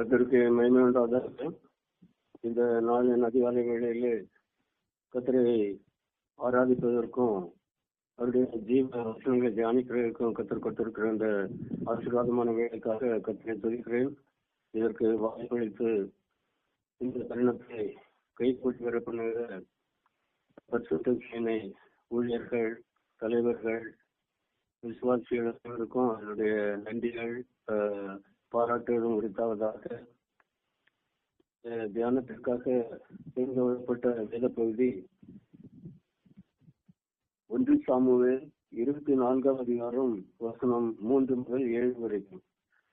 கத்தருக்கு மகிமை உண்டாவதாக இந்த நாளின் அதிகாலை வேளையிலே கத்தரை ஆராதிப்பதற்கும் அவருடைய ஜீவ வசனங்களை தியானிக்கிறதற்கும் கத்தர் கொடுத்திருக்கிற இந்த ஆசீர்வாதமான வேலைக்காக கத்தரை துதிக்கிறேன். இதற்கு வாய்ப்பளித்து இந்த தருணத்தை கைகூட்டி வர பண்ணுகிற பரிசுத்த சேனை ஊழியர்கள் தலைவர்கள் விசுவாசிகள் அனைவருக்கும் அதனுடைய நன்றிகள். பாராட்டுகளும் உரித்தாவதாக தியானத்திற்காக தேர்ந்து கொள்ளப்பட்ட வேத பகுதி ஒன்று சாமுவேல் இருபத்தி நான்காம் அதிகாரம் வசனம் மூன்று முதல் ஏழு வரைக்கும்.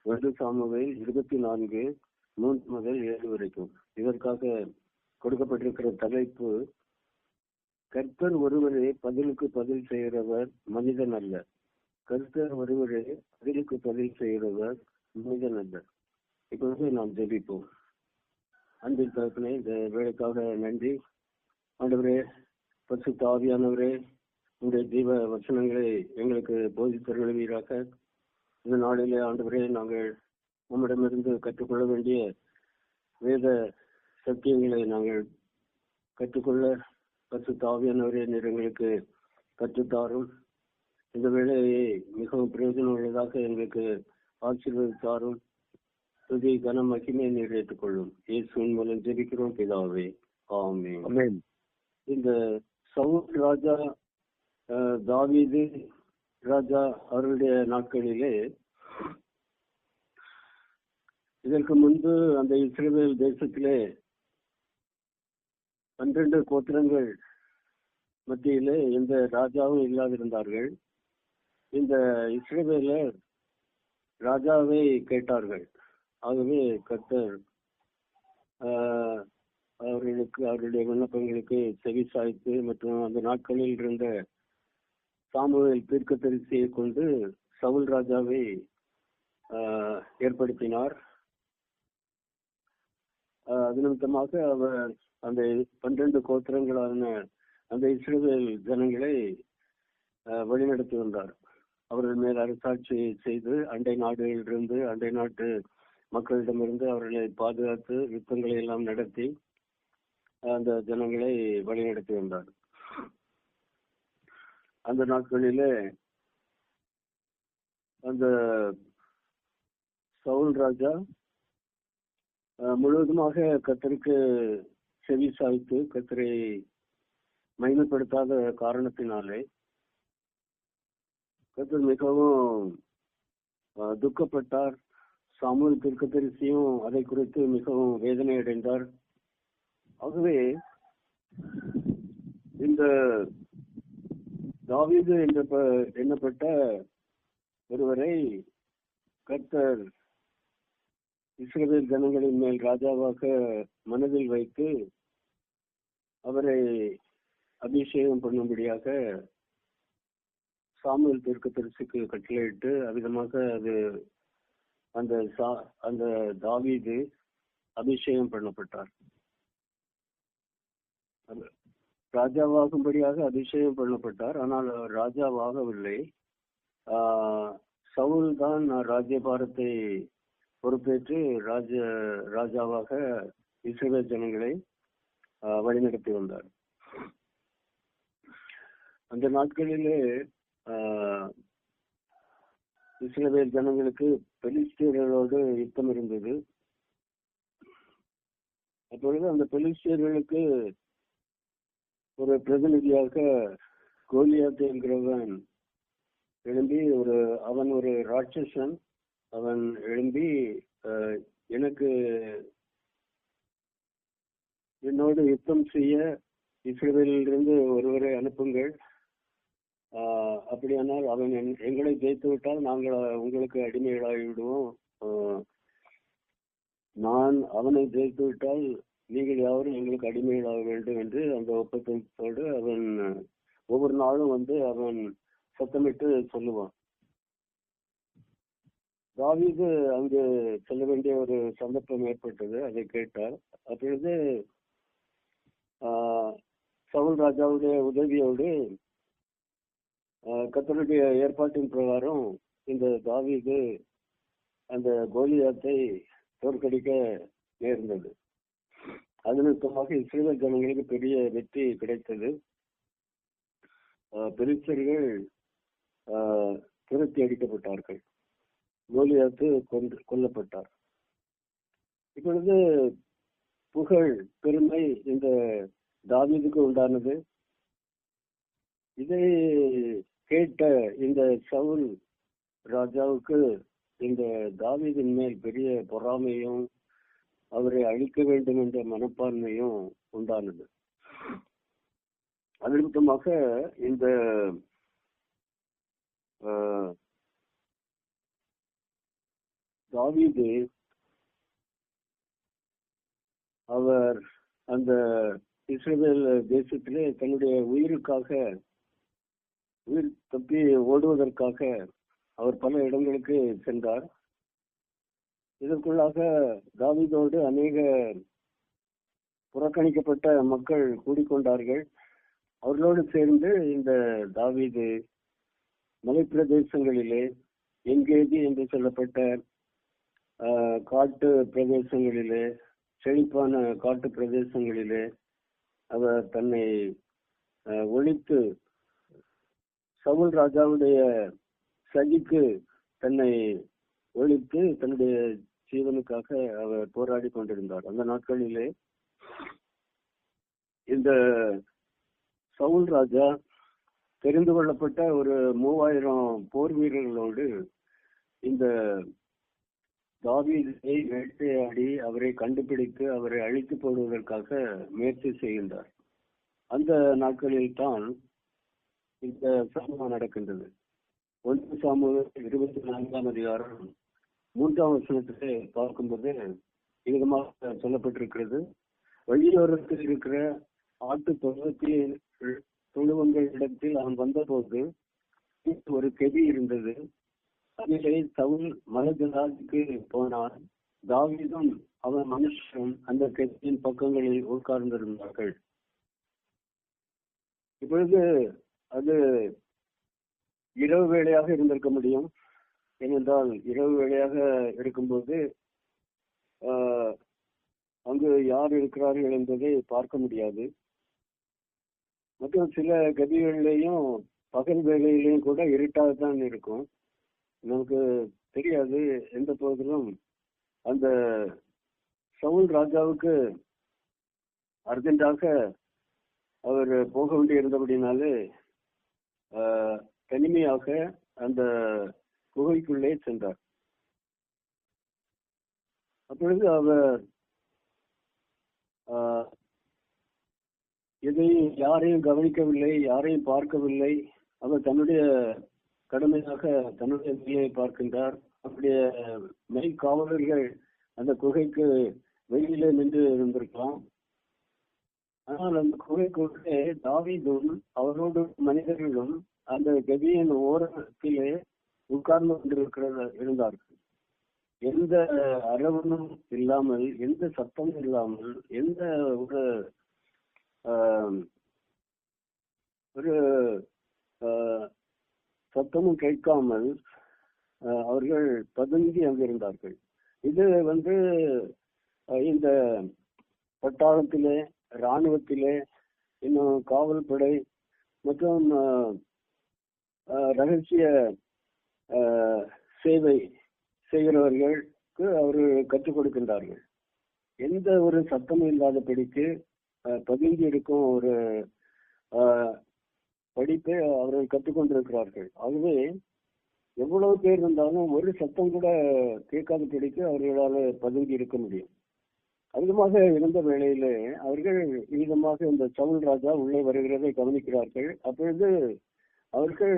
ஒன்று சாமுவேல் இருபத்தி நான்கு மூன்று முதல் ஏழு வரைக்கும். இதற்காக கொடுக்கப்பட்டிருக்கிற தலைப்பு கர்த்தர் ஒருவரே பதிலுக்கு பதில் செய்கிறவர் மனிதன் அல்ல. கர்த்தர் ஒருவரே பதிலுக்கு பதில் செய்கிறவர் மனிதன் நண்பர் இப்பொழுது நாம் ஜெபிப்போம். அன்பின் தரப்பினை இந்த வேலைக்காக நன்றி. ஆண்டவரே பரிசுத்த ஆவியானவரே உங்களுடைய ஜீவ வசனங்களை எங்களுக்கு போதித்தருவீராக இந்த நாளிலே ஆண்டவரே நாங்கள் உம்மிடமிருந்து கற்றுக்கொள்ள வேண்டிய வேத சத்தியங்களை நாங்கள் கற்றுக்கொள்ள பரிசுத்த ஆவியானவரே நீர் எங்களுக்கு கற்றுத்தாரும். இந்த வேலையை மிகவும் பிரயோஜனம் உள்ளதாக எங்களுக்கு ஆசீர்வதித்தாரும் துதி கன மகிமை நீர் ஏற்றுக்கொள்ளும் இயேசுவின் மூலம் ஜெபிக்கிறோம் பிதாவே. ஆமென். இந்த சவுல் ராஜா தாவீது ராஜா அவருடைய நாட்களிலே இதற்கு முன்பு அந்த இஸ்ரேல் தேசத்திலே பன்னிரண்டு கோத்திரங்கள் மத்தியிலே எந்த ராஜாவும் இல்லாதிருந்தார்கள். இந்த இஸ்ரேலர் ராஜாவை கேட்டார்கள். ஆகவே கர்த்தர் அவர்களுக்கு அவருடைய விண்ணப்பங்களுக்கு செவி சாய்த்து மற்றும் அந்த நாட்களில் இருந்த சாமுவேல் தீர்க்கதரிசியை கொண்டு சவுல் ராஜாவை ஏற்படுத்தினார். ஆஹ், அது நிமித்தமாக அவர் அந்த பன்னிரண்டு கோத்திரங்களான அந்த இஸ்ரேல் ஜனங்களை வழிநடத்தி வந்தார். அவர்கள் மேல் அரசாட்சி செய்து அண்டை நாடுகளிலிருந்து அண்டை நாட்டு மக்களிடமிருந்து அவர்களை பாதுகாத்து யுத்தங்களை எல்லாம் நடத்தி அந்த ஜனங்களை வழிநடத்தி வந்தார். அந்த நாட்களிலே அந்த சவுல் ராஜா முழுவதுமாக கத்தருக்கு செவி சாய்த்து கத்தரை மகிமைப்படுத்தாத காரணத்தினாலே கத்தர் மிகவும் துக்கப்பட்டார். சாமுவேல் திருக்கத்தரிசியும் அதை குறித்து மிகவும் வேதனை அடைந்தார். ஆகவே இந்த தாவீது என்ற எண்ணப்பட்ட ஒருவரை கர்த்தர் இஸ்ரேல் ஜனங்களின் மேல் ராஜாவாக மனதில் வைத்து அவரை அபிஷேகம் பண்ணும்படியாக சாமுவேல் தீர்க்கதரிசிக்கு கட்டளையிட்டு அவ்விதமாக அது அந்த சா- அந்த தாவீது அபிஷேகம் பண்ணப்பட்டார். ராஜாவாகும்படியாக அபிஷேகம் பண்ணப்பட்டார். ஆனால் ராஜாவாகவில்லை. சவுல் தான் ராஜ்யபாரத்தை பொறுப்பேற்று ராஜ ராஜாவாக இஸ்ரேல் ஜனங்களை வழிநடத்தி வந்தார். அந்த நாட்களிலே இஸ்ரேல் ஜனங்களுக்கு பெலிஸ்டியர்களோடு யுத்தம் இருந்தது. அப்பொழுது அந்த பெலிஸ்டியர்களுக்கு ஒரு பிரதிநிதியாக கோலியாத் என்கிறவன் எழும்பி ஒரு அவன் ஒரு ராட்சசன். அவன் எழும்பி எனக்கு என்னோடு யுத்தம் செய்ய இஸ்ரேலிலிருந்து ஒருவரை அனுப்புங்கள். அப்படியானால் அவன் என்- எங்களை ஜெயித்து விட்டால் நாங்கள் உங்களுக்கு அடிமைகளாகி விடுவோம் நான் அவனை ஜெயித்து விட்டால் நீங்கள் யாரும் எங்களுக்கு அடிமைகளாக வேண்டும் என்று அந்த ஒப்பந்தத்தோடு அவன் ஒவ்வொரு நாளும் வந்து அவன் சத்தமிட்டு சொல்லுவான். தாவீது அங்கு செல்ல வேண்டிய ஒரு சந்தர்ப்பம் ஏற்பட்டது அதை கேட்டார். அப்பொழுது ஆஹ், சவுல் ராஜாவுடைய உதவியோடு கத்தருடைய ஏற்பாட்டின் பிரகாரம் இந்த தாவீது அந்த கோலியாத்தை தோற்கடிக்க நேர்ந்தது. அது இஸ்ரேல் ஜனங்களுக்கு பெரிய வெற்றி கிடைத்தது. பெரிசர்கள் துரத்தி அடிக்கப்பட்டார்கள். கோலியாத்து கொன்று கொல்லப்பட்டார். இப்பொழுது புகழ் பெருமை இந்த தாவீதுக்கு உண்டானது. இதை கேட்ட இந்த சவுல் ராஜாவுக்கு இந்த தாவீதின் மேல் பெரிய பொறாமையும் அவரை அழிக்க வேண்டும் என்ற மனப்பான்மையும் உண்டானது. அது நிமித்தமாக இந்த தாவீது அவர் அந்த இஸ்ரேல் தேசத்திலே தன்னுடைய உயிருக்காக உயிர் தப்பி ஓடுவதற்காக அவர் பல இடங்களுக்கு சென்றார். இதற்குள்ளாக தாவிதோடு அநேக புறக்கணிக்கப்பட்ட மக்கள் கூடிக்கொண்டார்கள். அவர்களோடு சேர்ந்து இந்த தாவீது மலைப்பிரதேசங்களிலே எங்கேதி என்று சொல்லப்பட்ட காட்டு பிரதேசங்களிலே செழிப்பான காட்டு பிரதேசங்களிலே அவர் தன்னை ஒழித்து சவுல் ராஜாவுடைய சதிக்கு தன்னை ஒழித்து தன்னுடைய ஜீவனுக்காக அவர் போராடி கொண்டிருந்தார். அந்த நாட்களிலே இந்த சவுல் ராஜா தெரிந்து கொள்ளப்பட்ட ஒரு மூவாயிரம் போர் வீரர்களோடு இந்த தாவீதை வேட்டையாடி அவரை கண்டுபிடித்து அவரை அழித்து போடுவதற்காக முயற்சி செய்கின்றார். அந்த நாட்களில் தான் இந்த சம்பவம் நடக்கின்றது. ஒன்று சாமுவேல் இருபத்தி நான்காம் அதிகாரம் மூன்றாம் வசனத்திலே பார்க்கும்போது விதமாக சொல்லப்பட்டிருக்கிறது. வழியோரத்தில் இருக்கிற ஆட்டு தொழுவத்தில் தொழுவங்கள் இடத்தில் அவன் வந்தபோது ஒரு கெதி இருந்தது. அதிலே சவுல் மலஜலாஜுக்கு போனான். தாவிதம் அவன் மனுஷன் அந்த கெதியின் பக்கங்களில் உட்கார்ந்திருந்தார்கள். இப்பொழுது அது இரவு வேளையாக இருந்திருக்க முடியும். ஏனென்றால் இரவு வேலையாக எடுக்கும்போது அங்கு யார் இருக்கிறார்கள் என்பதை பார்க்க முடியாது. மற்றும் சில கதிகளிலையும் பகல் வேலையிலையும் கூட இருட்டாக தான் இருக்கும். நமக்கு தெரியாது எந்த போதிலும் அந்த சவுல் ராஜாவுக்கு அர்ஜென்டாக அவர் போக வேண்டி இருந்தபடினாலே தனிமையாக அந்த குகைக்குள்ளே சென்றார். அப்பொழுது அவர் எதையும் யாரையும் கவனிக்கவில்லை யாரையும் பார்க்கவில்லை. அவர் தன்னுடைய கடமையாக தன்னுடைய வேலையை பார்க்கின்றார். அவருடைய மெய் காவலர்கள் அந்த குகைக்கு வெளியிலே நின்று இருந்திருக்கலாம். ஆனால் அந்த குகைக்குள்ளே தாவிதும் அவரோடு மனிதர்களும் அந்த கதியின் ஓரத்திலே உட்கார்ந்து கொண்டிருக்கிறது இருந்தார்கள். எந்த அரவணும் இல்லாமல் எந்த சத்தமும் இல்லாமல் எந்த ஒரு ஒரு சத்தமும் கேட்காமல் அவர்கள் பதுங்கி அங்கிருந்தார்கள். இது வந்து இந்த பட்டாளத்திலே இராணுவத்திலே இன்னும் காவல்படை மற்றும் ரகசிய சேவை செய்கிறவர்களுக்கு அவர் கற்றுக் கொடுக்கின்றார்கள். எந்த ஒரு சத்தமும் இல்லாதபடிக்கு பதுங்கி இருக்கும் ஒரு படிப்பை அவர்கள் கற்றுக்கொண்டிருக்கிறார்கள் ஆகவே எவ்வளவு பேர் இருந்தாலும் ஒரு சத்தம் கூட கேட்காதபடிக்கு அவர்களால் பதுங்கி இருக்க முடியும். அதிகமாக இருந்த வேளையிலே அவர்கள் விதமாக இந்த சவுல் ராஜா உள்ளே வருகிறதை கவனிக்கிறார்கள். அப்பொழுது அவர்கள்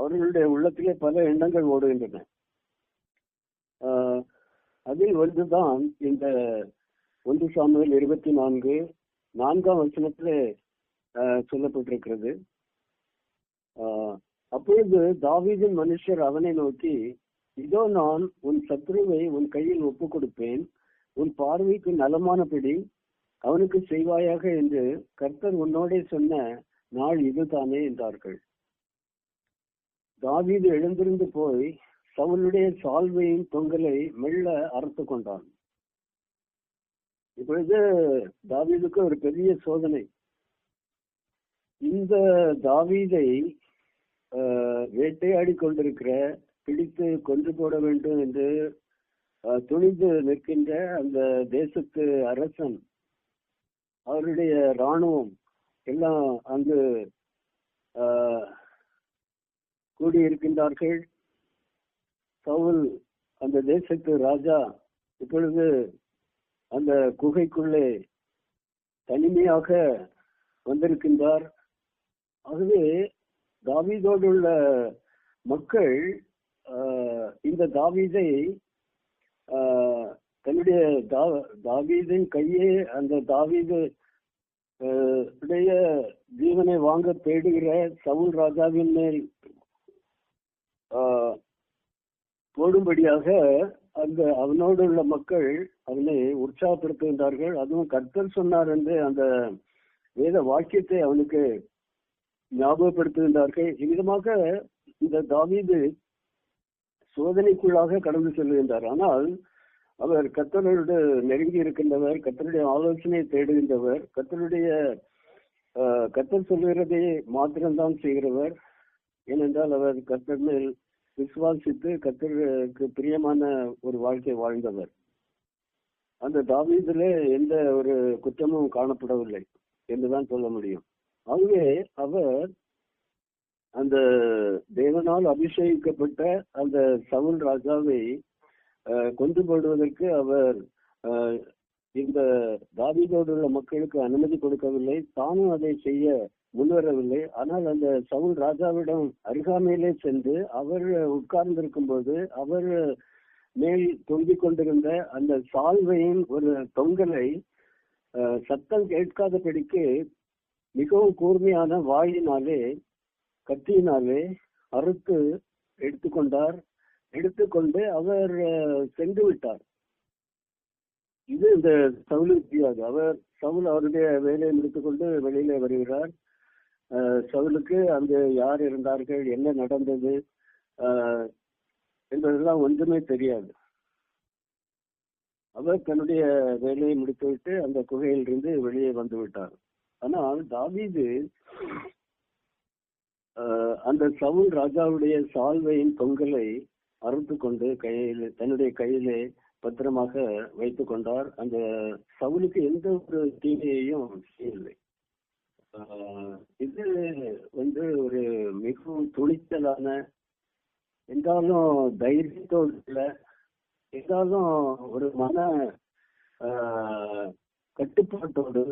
அவர்களுடைய உள்ளத்திலே பல எண்ணங்கள் ஓடுகின்றன. அதில் ஒன்றுதான் இந்த ஒன்று சாமியில் இருபத்தி நான்கு நான்காம் வசனத்திலே சொல்லப்பட்டிருக்கிறது. அப்பொழுது தாவீதின் மனுஷர் அவனை நோக்கி இதோ நான் உன் சத்ருவை உன் கையில் ஒப்பு கொடுப்பேன் உன் பார்வைக்கு நலமானபடி அவனுக்கு செய்வாயாக என்று கர்த்தர் உன்னோடே சொன்ன நாள் இதுதானே என்றார்கள். தாவீது எழுந்திருந்து போய் சவுளுடைய சால்வையின் தொங்கலை மெல்ல அறுத்து கொண்டான். இப்பொழுது தாவீதுக்கு ஒரு பெரிய சோதனை. இந்த தாவீதை வேட்டையாடி கொண்டிருக்கிற பிடித்து கொன்று போட வேண்டும் என்று துணிந்து நிற்கின்ற அந்த தேசத்து அரசன் அவருடைய ராணுவம் எல்லாம் அங்கு கூடியிருக்கின்றார்கள். சவுல் அந்த தேசத்து ராஜா இப்பொழுது அந்த குகைக்குள்ளே தனிமையாக வந்திருக்கின்றார். ஆகவே தாவீதோடு உள்ள மக்கள் இந்த தாவீதை தன்னுடைய தா- தாவீதின் கையே அந்த தாவீது உடைய ஜீவனை வாங்க தேடுகிற சவுல் ராஜாவின் மேல் போடும்படியாக அந்த அவனோடு உள்ள மக்கள் அவனை உற்சாகப்படுத்துகின்றார்கள். அதுவும் கர்த்தர் சொன்னார் என்று அந்த வேத வாக்கியத்தை அவனுக்கு ஞாபகப்படுத்துகின்றார்கள். இவ்விதமாக இந்த தாவீது சோதனைக்குள்ளாக கடந்து செல்கின்றார். ஆனால் அவர் கர்த்தரோடு நெருங்கி இருக்கின்றவர் கர்த்தருடைய ஆலோசனை தேடுகின்றவர் கர்த்தருடைய கத்தர் கர்த்தர் மாத்திரம்தான் செய்கிறவர். ஏனென்றால் அவர் கத்தர் மேல் விசுவாசித்து கத்தருக்கு பிரியமான ஒரு வாழ்க்கை வாழ்ந்தவர். அந்த தாவீதுல எந்த ஒரு குற்றமும் காணப்படவில்லை. என்றுதான் சொல்ல முடியும். ஆகவே அவர் அந்த தேவனால் அபிஷேகிக்கப்பட்ட அந்த சவுல் ராஜாவை கொண்டு போடுவதற்கு அவர் இந்த தாவீதோடு உள்ள மக்களுக்கு அனுமதி கொடுக்கவில்லை. தானும் அதை செய்ய முன்வரவில்லை. ஆனால் அந்த சவுல் ராஜாவிடம் அருகாமையிலே சென்று அவர் உட்கார்ந்திருக்கும் போது அவர் மேல் தொங்கிக் கொண்டிருந்த அந்த சால்வையின் ஒரு தொங்கலை அஹ், சத்தம் கேட்காதபடிக்கு மிகவும் கூர்மையான வாயினாலே கத்தியினாலே அறுத்து எடுத்துக்கொண்டார். எடுத்துக்கொண்டு அவர் சென்று விட்டார். இது இந்த சவுல் தெரியாது அவர் சவுல் அவருடைய வேலையை முடித்துக்கொண்டு வெளியிலே வருகிறார். சவுலுக்கு அங்கு யார் இருந்தார்கள் என்ன நடந்தது என்பதெல்லாம் ஒன்றுமே தெரியாது. அவர் தன்னுடைய வேலையை முடித்துவிட்டு அந்த குகையிலிருந்து வெளியே வந்து விட்டார். ஆனால் தாவீது அந்த சவுல் ராஜாவுடைய சால்வையின் தொங்கலை அறுத்து கொண்டு கையில் தன்னுடைய கையிலே பத்திரமாக வைத்துக் கொண்டார். அந்த சவுலுக்கு எந்த ஒரு தீமையையும் செய்யவில்லை. இது வந்து ஒரு மிகவும் துணிச்சலான என்றாலும் தைரியத்தோடு இல்லை என்றாலும் ஒரு மன கட்டுப்பாட்டோடு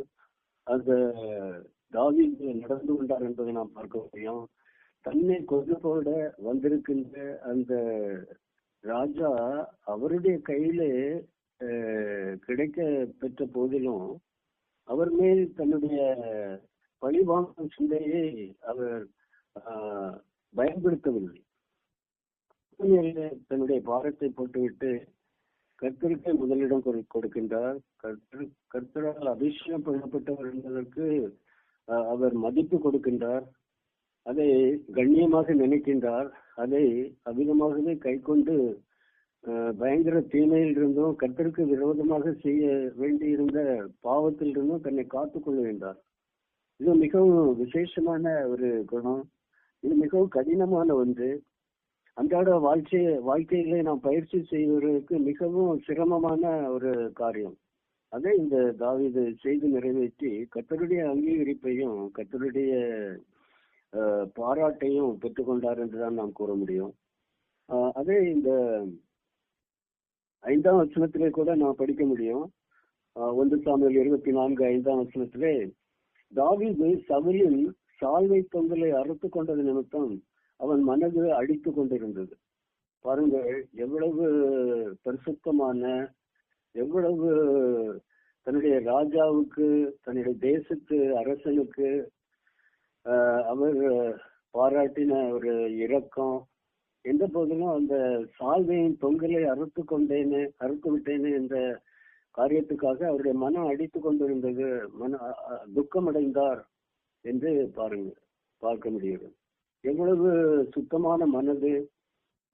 அந்த தாவி நடந்து கொண்டார் என்பதை நாம் பார்க்க முடியும். தன்னை கொண்டு போட வந்திருக்கின்ற அந்த ராஜா அவருடைய கையிலே கிடைக்க பெற்ற போதிலும் அவர் மேல் தன்னுடைய பழிவாங்கும் சிந்தையை அவர் பயன்படுத்தவில்லை. தன்னுடைய பாரத்தை போட்டுவிட்டு கர்த்தருக்கே முதலிடம் கொடு- கொடுக்கின்றார். கர்த்தர் கர்த்தரால் அபிஷேகம் பண்ணப்பட்டவர் என்பதற்கு அவர் மதிப்பு கொடுக்கின்றார். அதை கண்ணியமாக நினைக்கின்றார். அதை அதிகமாகவே கைக்கொண்டு பயங்கர தீமையில் இருந்தும் விரோதமாக செய்ய வேண்டியிருந்த பாவத்தில் இருந்தும் தன்னை காத்துக்கொள்ள வேண்டார் இது மிகவும் விசேஷமான ஒரு குணம். இது மிகவும் கடினமான ஒன்று. அன்றாட வாழ்க்கை வாழ்க்கையிலே நாம் பயிற்சி செய்வதற்கு மிகவும் சிரமமான ஒரு காரியம். அதை இந்த தாவிது செய்து நிறைவேற்றி கத்தருடைய அங்கீகரிப்பையும் கத்தருடைய பாராட்டையும் பெற்றுக்கொண்டார் என்றுதான் நாம் கூற முடியும். அதே இந்த ஐந்தாம் வசனத்திலே கூட நாம் படிக்க முடியும். ஒன்று சாமியில் இருபத்தி நான்கு ஐந்தாம் வசனத்திலே தாவிது சவுலின் சால்வை தொங்கலை அறுத்து கொண்டது நிமித்தம் அவன் மனது அடித்து கொண்டிருந்தது. பாருங்கள் எவ்வளவு பரிசுத்தமான எவ்வளவு தன்னுடைய ராஜாவுக்கு தன்னுடைய தேசத்து அரசனுக்கு அவர் பாராட்டின ஒரு இரக்கம். எந்த போதிலும் அந்த சால்வையின் தொங்கலை அறுத்து கொண்டேனே அறுத்து விட்டேனே என்ற காரியத்துக்காக அவருடைய மனம் அடித்து கொண்டிருந்தது. மன துக்கமடைந்தார் என்று பாருங்க பார்க்க முடிகிறது. எவ்வளவு சுத்தமான மனது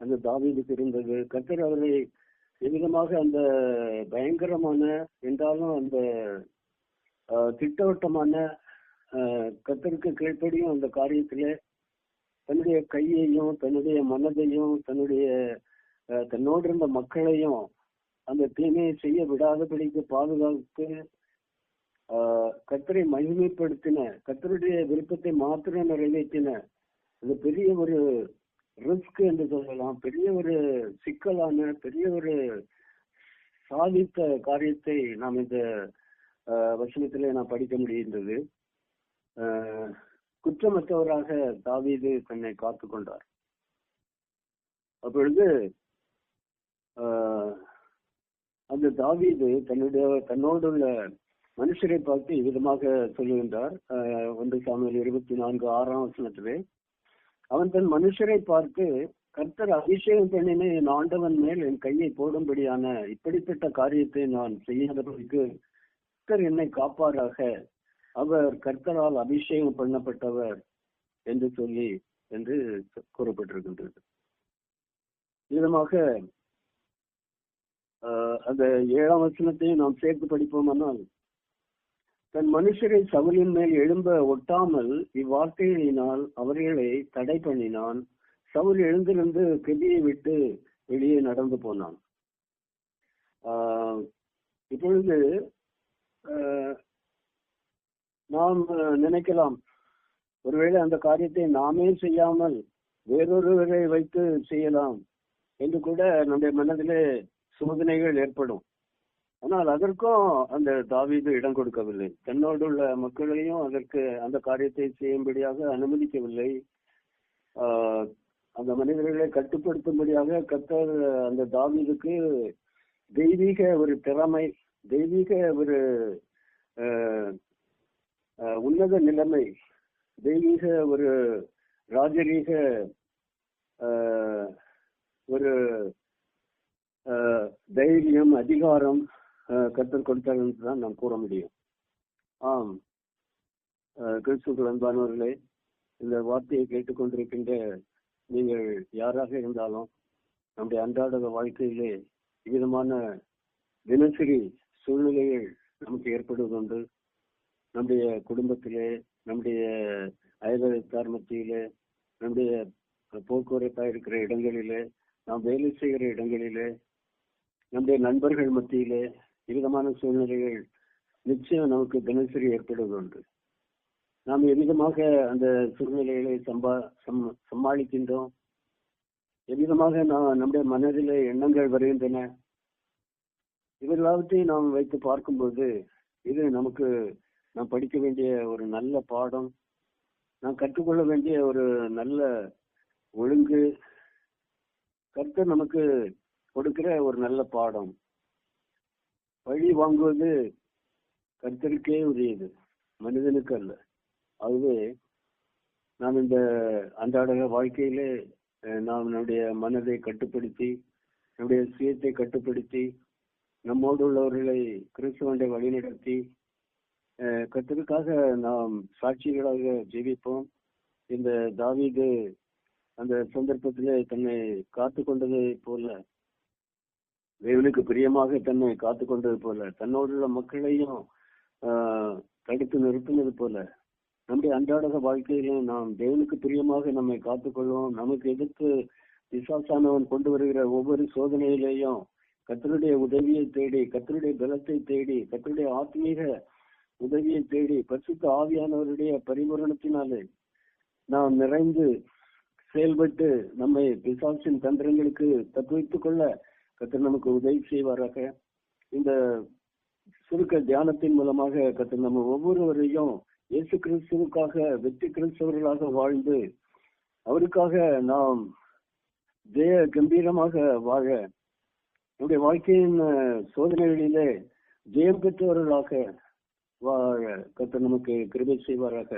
அந்த தாவீதுக்கு இருந்தது. கத்தர் அவரை எவ்விதமாக அந்த பயங்கரமான என்றாலும் அந்த திட்டவட்டமான கத்தருக்கு கீழ்ப்படியும் அந்த காரியத்துல தன்னுடைய கையையும் தன்னுடைய மனதையும் தன்னுடைய தன்னோடு இருந்த மக்களையும் அந்த தீமையை செய்ய விடாதபடிக்கு பாதுகாத்து கத்தரை மகிமைப்படுத்தின கத்தருடைய விருப்பத்தை மாத்திரம் நிறைவேற்றின அது பெரிய ஒரு ரிஸ்க் என்று சொல்லலாம். பெரிய ஒரு சிக்கலான பெரிய ஒரு சாதித்த காரியத்தை நாம் இந்த வசனத்திலே நான் படிக்க முடிகின்றது. குற்றமற்றவராக தாவீது தன்னை காத்து கொண்டார். அப்பொழுது ஆஹ், அந்த தாவீது தன்னுடைய தன்னோடுள்ள மனுஷரை பார்த்து இவ்விதமாக சொல்லுகின்றார் ஒன்று சாமியில் இருபத்தி நான்கு ஆறாம் வசனத்திலே அவன் தன் மனுஷரை பார்த்து கர்த்தர் அபிஷேகம் பண்ணின என் ஆண்டவன் மேல் என் கையை போடும்படியான இப்படிப்பட்ட காரியத்தை நான் செய்யாதபடிக்கு கர்த்தர் என்னை காப்பாராக. அவர் கர்த்தரால் அபிஷேகம் பண்ணப்பட்டவர் என்று சொல்லி என்று கூறப்பட்டிருக்கின்றது. விதமாக ஆஹ், அந்த ஏழாம் வசனத்தையும் நாம் சேர்த்து படிப்போமானால் தன் மனுஷரை சவுலின் மேல் எழும்ப ஒட்டாமல் இவ்வார்த்தைகளினால் அவர்களை தடை பண்ணினான். சவுல் எழுந்திருந்து கெதியை விட்டு வெளியே நடந்து போனான். ஆஹ் இப்பொழுது ஆஹ் நாம் நினைக்கலாம். ஒருவேளை அந்த காரியத்தை நாமே செய்யாமல் வேறொருவரை வைத்து செய்யலாம் என்று கூட நம்முடைய மனதிலே சோதனைகள் ஏற்படும். ஆனால் அதற்கும் அந்த தாவீது இடம் கொடுக்கவில்லை. தன்னோடு உள்ள மக்களையும் அதற்கு அந்த காரியத்தை செய்யும்படியாக அனுமதிக்கவில்லை. அந்த மனிதர்களை கட்டுப்படுத்தும்படியாக கத்தர் அந்த தாவீதுக்கு தெய்வீக ஒரு திறமை தெய்வீக ஒரு உன்னத நிலைமை தெய்வீக ஒரு ராஜரீக ஆஹ், ஒரு ஆஹ், தைரியம் அதிகாரம் ஆஹ், கத்தர் கொடுத்தார் என்று தான் நாம் கூற முடியும். ஆம். கிறிஸ்துக்கள் அன்பானவர்களே இந்த வார்த்தையை கேட்டுக்கொண்டிருக்கின்ற நீங்கள் யாராக இருந்தாலும் நம்முடைய அன்றாட வாழ்க்கையிலே விதமான தினசரி சூழ்நிலைகள் நமக்கு ஏற்படுவதுண்டு நம்முடைய குடும்பத்திலே நம்முடைய அயலத்தார் மத்தியிலே நம்முடைய போக்குவரத்தா இருக்கிற இடங்களிலே நாம் வேலை செய்கிற இடங்களிலே நம்முடைய நண்பர்கள் மத்தியிலே விதமான சூழ்நிலைகள் நிச்சயம் நமக்கு தினசரி ஏற்படுவது உண்டு. நாம் எவ்விதமாக அந்த சூழ்நிலைகளை சம்பா சம் சமாளிக்கின்றோம்? எவ்விதமாக நாம் நம்முடைய மனதில் எண்ணங்கள் வருகின்றன? இவர்களாவற்றையும் நாம் வைத்து பார்க்கும்போது இது நமக்கு நாம் படிக்க வேண்டிய ஒரு நல்ல பாடம் நாம் கற்றுக்கொள்ள வேண்டிய ஒரு நல்ல ஒழுங்கு கர்த்தர் நமக்கு கொடுக்கிற ஒரு நல்ல பாடம். வழி வாங்குவது கர்த்தருக்கே உரியது மனிதனுக்கு அல்ல. ஆகவே நாம் இந்த அன்றாட வாழ்க்கையிலே நாம் நம்முடைய மனதை கட்டுப்படுத்தி நம்முடைய சுயத்தை கட்டுப்படுத்தி நம்மோடு உள்ளவர்களை கிறிஸ்துவண்டை வழிநடத்தி அஹ், நாம் சாட்சிகளாக ஜெபிப்போம். இந்த தாவீது அந்த சந்தர்ப்பத்திலே தன்னை காத்து கொண்டதை போல தேவனுக்கு பிரியமாக தன்னை காத்து கொண்டது போல தன்னோடுள்ள மக்களையும் தடுத்து நிறுத்தினது போல நம்முடைய அன்றாட வாழ்க்கையிலும் நாம் தேவனுக்கு பிரியமாக நம்மை காத்துக்கொள்வோம். நமக்கு எதிர்த்து விசாசானவன் கொண்டு வருகிற ஒவ்வொரு சோதனையிலேயும் கத்தருடைய உதவியை தேடி கத்தருடைய பலத்தை தேடி கத்தருடைய ஆத்மீக உதவியை தேடி பரிசுத்த ஆவியானவருடைய பரிபூரணத்தினாலே நாம் நிறைந்து செயல்பட்டு நம்மை பிசாசின் தந்திரங்களுக்கு தத்துவித்துக் கொள்ள கத்தர் நமக்கு உதவி செய்வாராக. இந்த சுருக்க தியானத்தின் மூலமாக கத்தர் நம்ம ஒவ்வொருவரையும் இயேசு கிறிஸ்துவுக்காக வெற்றி கிறிஸ்தவர்களாக வாழ்ந்து அவருக்காக நாம் ஜெய கம்பீரமாக வாழ நம்முடைய வாழ்க்கையின் சோதனைகளிலே ஜெயம் பெற்றவர்களாக வாழ கத்தர் நமக்கு கிருபை செய்வாராக.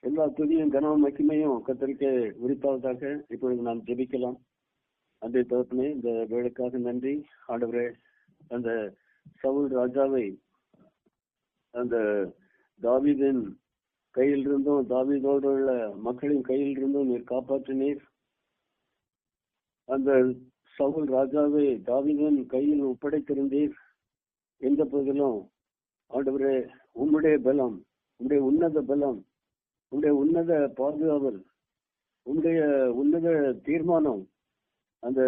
எல்லா துதியும் கனவும் மகிமையும் கத்தரிக்க உரித்தாவதாக இப்பொழுது நாம் ஜெபிக்கலாம். அந்த தகப்பனே இந்த வேலைக்காக நன்றி. ஆண்டவரே அந்த சவுல் ராஜாவை அந்த தாவிதின் கையில் இருந்தும் தாவிதோடு உள்ள மக்களின் கையில் இருந்தும் நீர் காப்பாற்றினீர். அந்த சவுல் ராஜாவை தாவிதன் கையில் ஒப்படைத்திருந்தீர். எந்த போதிலும் ஆண்டவரே உம்முடைய பலம் உம்முடைய உன்னத பலம் உம்முடைய உன்னத பாதுகாவல் உம்முடைய உன்னத தீர்மானம் அந்த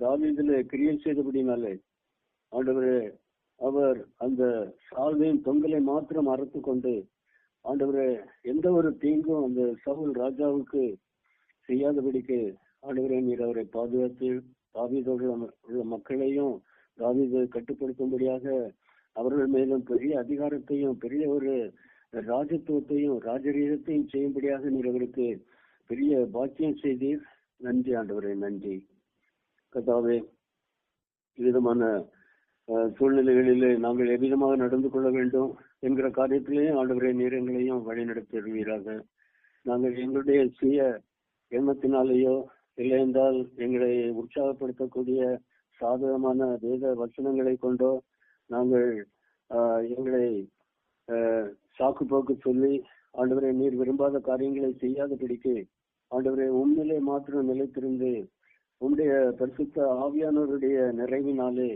தாவீதில் கிரியை செய்தபடினாலே ஆண்டவரே அவர் அந்த சால்வையும் தொங்கலை மாத்திரம் அறுத்து கொண்டு ஆண்டவரே எந்த ஒரு தீங்கும் அந்த சவுல் ராஜாவுக்கு செய்யாதபடிக்கு ஆண்டவரே நீர் அவரை பாதுகாத்து தாவீதோடு உள்ள மக்களையும் தாவீது கட்டுப்படுத்தும்படியாக அவர்கள் மேலும் பெரிய அதிகாரத்தையும் பெரிய ஒரு ராஜத்துவத்தையும் ராஜரீகத்தையும் செய்யும்படியாக நீர் அவருக்கு பெரிய பாக்கியம் செய்தீர். நன்றி ஆண்டவரே நன்றி. கதாவே விதமான சூழ்நிலைகளிலே நாங்கள் எவ்விதமாக நடந்து கொள்ள வேண்டும் என்கிற காரியத்திலேயும் ஆண்டவரே நீரங்களையும் வழிநடத்திடுவீராக நாங்கள் எங்களுடைய சுய எண்ணத்தினாலேயோ இல்லை என்றால் எங்களை உற்சாகப்படுத்தக்கூடிய சாதகமான வேத வசனங்களை கொண்டோ நாங்கள் எங்களை சாக்கு போக்கு சொல்லி ஆண்டவரை நீர் விரும்பாத காரியங்களை செய்யாதபடிக்கு ஆண்டவரை உண்மையிலே மாத்திரம் நிலைத்திருந்து உம்முடைய பரிசுத்த ஆவியானவருடைய நிறைவினாலே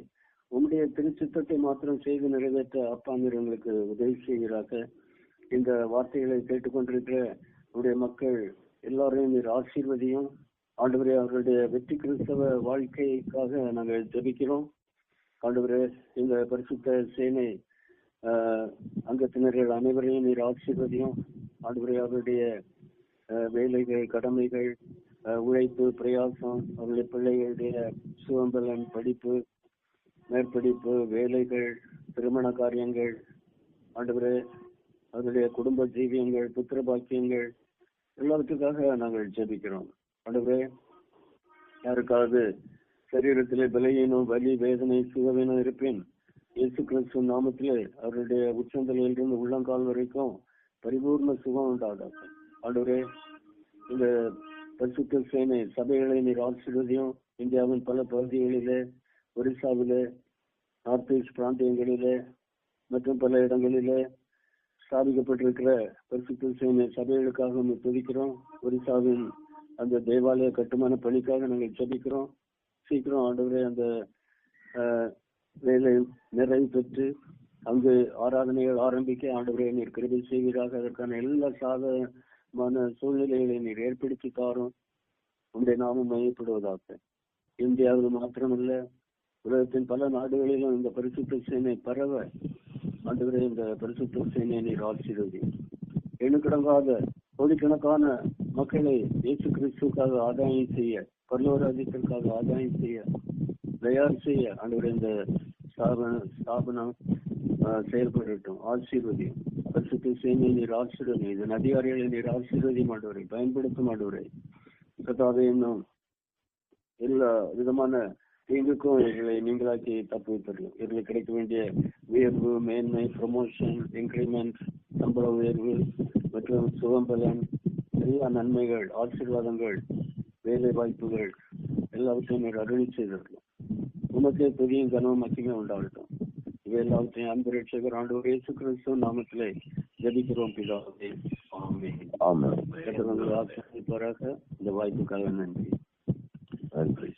உம்முடைய திருச்சித்தத்தை மாத்திரம் செய்து நிறைவேற்ற அப்பா நீர் எங்களுக்கு உதவி செய்கிறாக இந்த வார்த்தைகளை கேட்டுக்கொண்டிருக்கிற உடைய மக்கள் எல்லாரையும் நீர் ஆசீர்வதியும் ஆண்டவரே அவர்களுடைய வெற்றி கிறிஸ்தவ வாழ்க்கைக்காக நாங்கள் ஜபிக்கிறோம். ஆண்டவரே இந்த பரிசுத்த சேனை அங்கத்தினர்கள் அனைவரையும் நீர் ஆசீர்வதியும். ஆண்டவரே அவருடைய வேலைகள் கடமைகள் உழைப்பு பிரயாசம் அவருடைய பிள்ளைகளுடைய சுதந்திரம் படிப்பு மேற்படிப்பு வேலைகள் திருமண காரியங்கள். ஆண்டவரே அவருடைய குடும்ப ஜீவியங்கள் புத்திர பாக்கியங்கள் எல்லாத்துக்காக நாங்கள் ஜெபிக்கிறோம். ஆண்டவரே யாருக்காவது சரீரத்திலே பலையினும் வலி வேதனை சுகவீனம் இருப்பேன் இயேசு கிறிஸ்து நாமத்திலே அவருடைய உச்சந்தலையிலிருந்து உள்ளங்கால் வரைக்கும் பரிபூர்ண சுகம் உண்டாகும் ஆண்டவரே இந்த பரிசுத்த சேனை சபைகளை நீர் ஆசிர்வதியும். இந்தியாவின் பல பகுதிகளிலே ஒரிசாவிலே நார்த் ஈஸ்ட் பிராந்தியங்களிலே மற்றும் பல இடங்களிலே ஸ்தாபிக்கப்பட்டிருக்கிற பரிசுத்த சேனை சபைகளுக்காக துதிக்கிறோம். ஒரிசாவின் அந்த தேவாலய கட்டுமான பணிக்காக நாங்கள் ஜபிக்கிறோம். சீக்கிரம் ஆண்டவரே அந்த வேலை நிறைவு பெற்று அங்கு ஆராதனைகள் ஆரம்பிக்க ஆண்டவரே நீர் கிருபை செய்வீராக. அதற்கான எல்லா சாதகமான சூழ்நிலைகளை நீர் ஏற்படுத்தி தாரும். உங்களுடைய நாமம் மையப்படுவதாக இந்தியாவில் மாத்திரமல்ல உலகத்தின் பல நாடுகளிலும் இந்த பரிசுத்த சேனை பரவ ஆண்டவரே இந்த பரிசுத்த சேனை நீர் ஆசிர்வதி எண்ணுக்கிடங்காத கோடிக்கணக்கான மக்களை இயேசு கிறிஸ்துக்காக ஆதாயம் செய்ய பரலோராஜ்யத்திற்காக ஆதாயம் செய்ய தயார் செய்ய ஆண்டவரே இந்த ஸ்தாபன ஸ்தாபனம் செயல்படட்டும். ஆசீர்வதியும். பரிசுத்த சேனை நீர் ஆசீர்வதி இது அதிகாரிகளை நீர் ஆசீர்வதி மாட்டவரை பயன்படுத்த மாட்டவரை கத்தாவே இன்னும் எல்லா விதமான தீங்குக்கும் இவர்களை நீங்களாக்கி தப்பு வைப்பீர்கள் இவர்களுக்கு கிடைக்க வேண்டிய உயர்வு மேன்மை ப்ரொமோஷன் இன்க்ரிமெண்ட் சம்பள உயர்வு மற்றும் சுகம்பலன் எல்லா நன்மைகள் ஆசீர்வாதங்கள் வேலை வாய்ப்புகள் எல்லாவற்றையும் நீர் அருளி செய்தீர்கள் உமக்கே பெரிய கனவு மக்கியமே உண்டாகட்டும். இவை எல்லாவற்றையும் அன்பு ரட்சகர் ஆண்டு இயேசு கிறிஸ்துவ நாமத்திலே ஜபிக்கிறோம் பிதாவே. ஆமே ஆசிரியப்பாராக இந்த வாய்ப்புக்காக நன்றி. நன்றி.